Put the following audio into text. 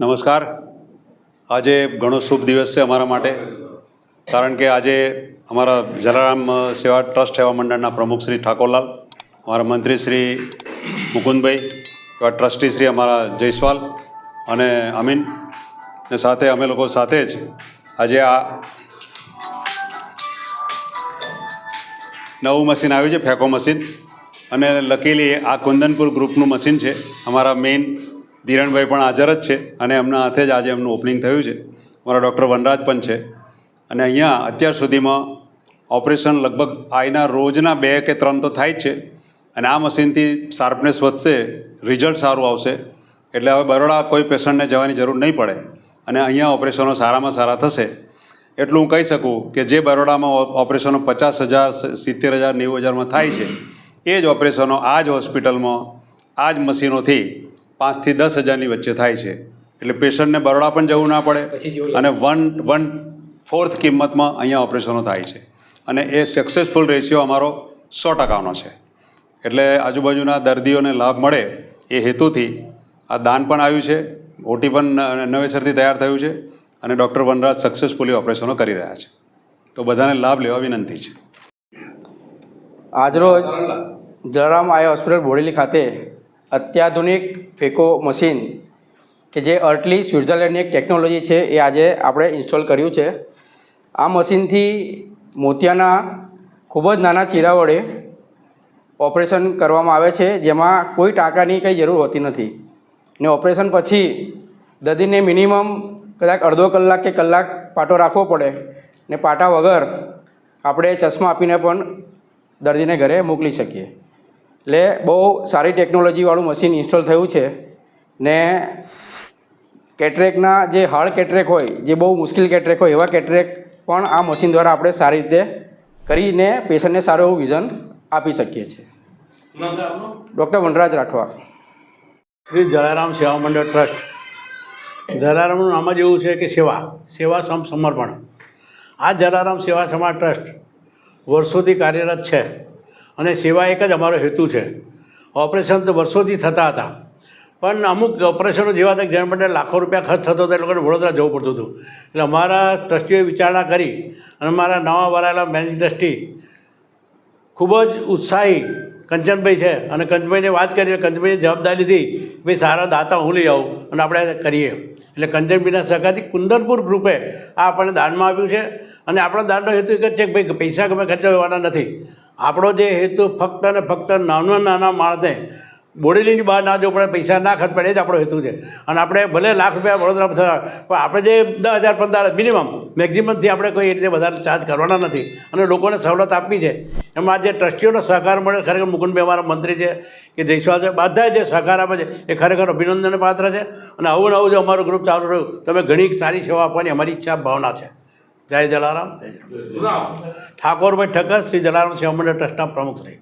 નમસ્કાર. આજે ઘણો શુભ દિવસ છે અમારા માટે, કારણ કે આજે અમારા જલારામ સેવા ટ્રસ્ટ સેવા મંડળના પ્રમુખ શ્રી ઠાકોરલાલ, અમારા મંત્રી શ્રી મુકુંદભાઈ, એવા ટ્રસ્ટી શ્રી અમારા જયસ્વાલ અને અમીન, ને સાથે અમે લોકો સાથે જ આજે આ નવું મશીન આવ્યું છે, ફેકો મશીન. અને લકીલી આ કુંદનપુર ગ્રુપનું મશીન છે, અમારા મેઇન ધીરણભાઈ પણ હાજર જ છે અને એમના હાથે જ આજે એમનું ઓપનિંગ થયું છે. મારા ડૉક્ટર વનરાજ પણ છે. અને અહીંયા અત્યાર સુધીમાં ઓપરેશન લગભગ આઈના રોજના બે કે ત્રણ તો થાય જ છે. અને આ મશીનથી શાર્પનેસ વધશે, રિઝલ્ટ સારું આવશે. એટલે હવે બરોડા કોઈ પેશન્ટને જવાની જરૂર નહીં પડે. અને અહીંયા ઓપરેશનો સારામાં સારા થશે. એટલું હું કહી શકું કે જે બરોડામાં ઓપરેશનો પચાસ હજાર સિત્તેર હજાર, નેવું હજારમાં થાય છે, એ જ ઓપરેશનો આ જ હોસ્પિટલમાં, આ જ મશીનોથી પાંચથી દસ હજારની વચ્ચે થાય છે. એટલે પેશન્ટને બરોડા પણ જવું ના પડે અને વન વન ફોર્થ કિંમતમાં અહીંયા ઓપરેશનો થાય છે. અને એ સક્સેસફુલ રેશિયો અમારો સો ટકાનો છે. એટલે આજુબાજુના દર્દીઓને લાભ મળે એ હેતુથી આ દાન પણ આવ્યું છે. ઓટી પણ ન- નવેસરથી તૈયાર થયું છે અને ડૉક્ટર વનરાજ સક્સેસફુલી ઓપરેશનો કરી રહ્યા છે. તો બધાને લાભ લેવા વિનંતી છે. આજરોજ જલારામ આય હોસ્પિટલ બોડેલી ખાતે અત્યાધુનિક ફેકો મશીન કે જે અર્ટલી સ્વિટ્ઝરલેન્ડની એક ટેકનોલોજી છે એ આજે આપણે ઇન્સ્ટોલ કર્યું છે. આ મશીનથી મોતિયાના ખૂબ જ નાના ચીરા વડે ઓપરેશન કરવામાં આવે છે, જેમાં કોઈ ટાંકાની કંઈ જરૂર હોતી નથી. ને ઓપરેશન પછી દર્દીને મિનિમમ કદાચ અડધો કલાક કે કલાક પાટો રાખવો પડે ને પાટા વગર આપણે ચશ્મા આપીને પણ દર્દીને ઘરે મોકલી શકીએ. એટલે બહુ સારી ટેકનોલોજીવાળું મશીન ઇન્સ્ટોલ થયું છે ને કેટરેકના જે હાર્ડ કેટરેક હોય, જે બહુ મુશ્કેલ કેટરેક હોય, એવા કેટરેક પણ આ મશીન દ્વારા આપણે સારી રીતે કરીને પેશન્ટને સારું એવું વિઝન આપી શકીએ છીએ. ડૉક્ટર વનરાજ રાઠવા. શ્રી જલારામ સેવા મંડળ ટ્રસ્ટ. જલારામનું નામ જ એવું છે કે સેવા સેવા સમ સમર્પણ. આ જલારામ સેવા સમાજ ટ્રસ્ટ વર્ષોથી કાર્યરત છે. અને સેવા એક જ અમારો હેતુ છે. ઓપરેશન તો વર્ષોથી થતા હતા. પણ અમુક ઓપરેશનો જેવા હતા જેના માટે લાખો રૂપિયા ખર્ચ થતો હતો, એ લોકોને વડોદરા જવું પડતું હતું. એટલે અમારા ટ્રસ્ટીઓએ વિચારણા કરી અને મારા નવા વરાયેલા મેનેજિંગ ટ્રસ્ટી ખૂબ જ ઉત્સાહી કંચનભાઈ છે અને કંચનભાઈને વાત કરી કંચનભાઈએ જવાબદારી લીધી, ભાઈ, સારા દાતા, હું લઈ આવું અને આપણે કરીએ. એટલે કંચનભાઈના સહકારથી કુંદરપુર ગ્રુપે આ આપણને દાનમાં આપ્યું છે. અને આપણા દાનનો હેતુ એક જ છે કે, ભાઈ, પૈસા ગમે ખર્ચવાના નથી. આપણો જે હેતુ ફક્ત અને ફક્ત નાના નાના માણસને બોડેલીની બહાર ના જવું પડે, પૈસા ના ખર્ચ પડે, એ જ આપણો હેતુ છે. અને આપણે ભલે લાખ રૂપિયા વડોદરા થયા પણ આપણે જે દસ હજાર, પંદર મિનિમમ મેક્ઝિમમથી આપણે કોઈ રીતે વધારે ચાર્જ કરવાના નથી. અને લોકોને સવલત આપવી છે. એમાં જે ટ્રસ્ટીઓનો સહકાર મળે ખરેખર મુકુંદભાઈ અમારા મંત્રી છે, કે જયસ્વાલ છે બધા જે સહકાર આપે છે, એ ખરેખર અભિનંદન પાત્ર છે. અને આવું ને આવું જો અમારું ગ્રુપ ચાલુ રહ્યું તમે ઘણી સારી સેવા આપવાની અમારી ઈચ્છા, ભાવના છે. જય જલારામ. જય. ઠાકોરભાઈ ઠક્કર શ્રી જલારામ મંડળ ટ્રસ્ટના પ્રમુખ શ્રી.